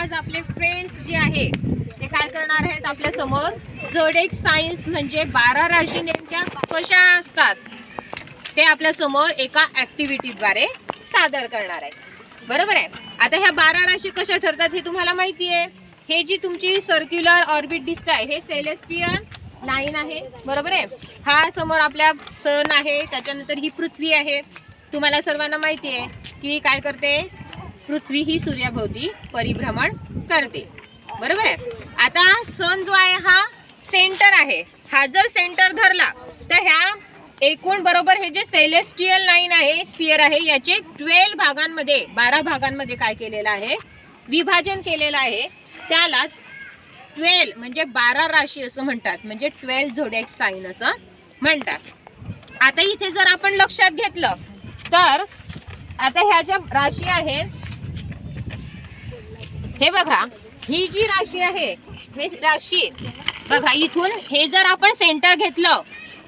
आज आपले फ्रेंड्स जे आहे ते काय करणार आहेत आपल्यासमोर? जोडेक सायन्स म्हणजे बारा राशी नेमक्या कशा असतात? ते आपल्यासमोर एका ॲक्टिव्हिटीद्वारे सादर करणार आहे बरोबर आहे? आता ह्या बारा राशी कशा ठरतात हे तुम्हाला माहिती आहे. हे जी तुमची सर्क्युलर ऑर्बिट दिसत आहे हे सेलेस्टियल लाईन आहे. बरोबर आहे? हा समोर आपल्या सन आहे त्याच्यानंतर ही पृथ्वी आहे. तुम्हाला सर्वांना माहिती आहे की काय करते? पृथ्वी ही सूर्याभोवती परिभ्रमण करते. बरोबर आहे? आता सन जो आहे हा सेंटर आहे. हा जर सेंटर धरला तर ह्या एकूण बरोबर हे जे सेलेस्टियल लाईन आहे स्पियर आहे याचे ट्वेल्व भागांमध्ये बारा भागांमध्ये काय केलेलं आहे? विभाजन केलेलं आहे. त्यालाच ट्वेल्व म्हणजे बारा राशी असं म्हणतात. म्हणजे ट्वेल्व झोडॅक साईन असं म्हणतात. आता इथे जर आपण लक्षात घेतलं तर आता ह्या ज्या राशी आहेत हे बघा ही जी राशी आहे हे राशी बघा इथून हे जर आपण सेंटर घेतलं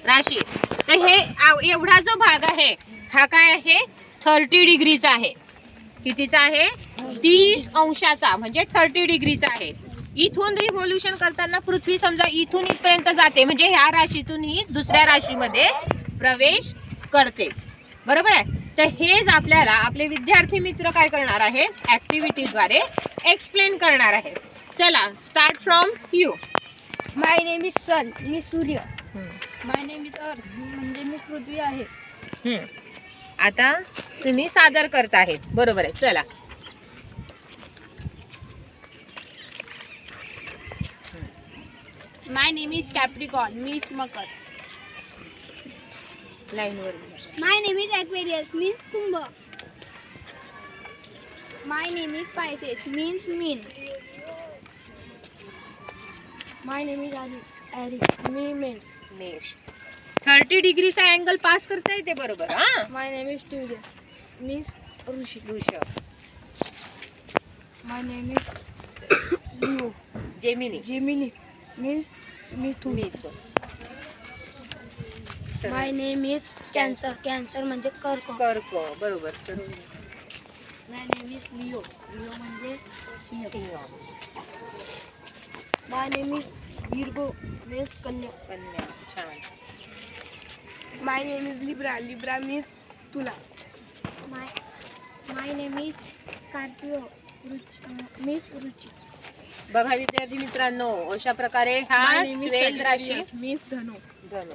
राशी तर हे आव- एवढा जो भाग आहे हा काय आहे? थर्टी डिग्रीचा आहे. कितीचा आहे? तीस अंशाचा म्हणजे थर्टी डिग्रीचा आहे. इथून रिव्होल्युशन करताना पृथ्वी समजा इथून इथपर्यंत जाते म्हणजे ह्या राशीतून ही दुसऱ्या राशीमध्ये प्रवेश करते. बरोबर आहे? तर हेच आपल्याला आपले विद्यार्थी मित्र काय करणार आहेत? ऍक्टिव्हिटीद्वारे एक्सप्लेन करणार आहेत. चला start from you my name is sun मी सूर्य. माय नेम इज अर्थ म्हणजे मी पृथ्वी आहे. आता तुम्ही सादर करत आहेत. बरोबर आहे. चला. माय नेम इज कॅप्रिकॉन मी इज मकर. लाईनवर. My name is Aquarius means Kumbh. My name is Pisces means mean my name is Aries Aries me means mesh thirty डिग्रीचा अँगल पास करता येते बरोबर हा? My name is Taurus means ऋषी. वृषभ my name is Leo Gemini Gemini means Mithun. Mithun. My name is Cancer Cancer म्हणजे कर्क. कर्क बरोबर. तर my name is Leo Leo म्हणजे सिंह. My name is Virgo means कन्या. कन्या. छान. My name is Libra Libra means तुला. My my name is Scorpio means रुची बघा विद्यार्थी मित्रांनो अशा प्रकारे हा ट्वेल्व राशी मीन्स धनु. धनु.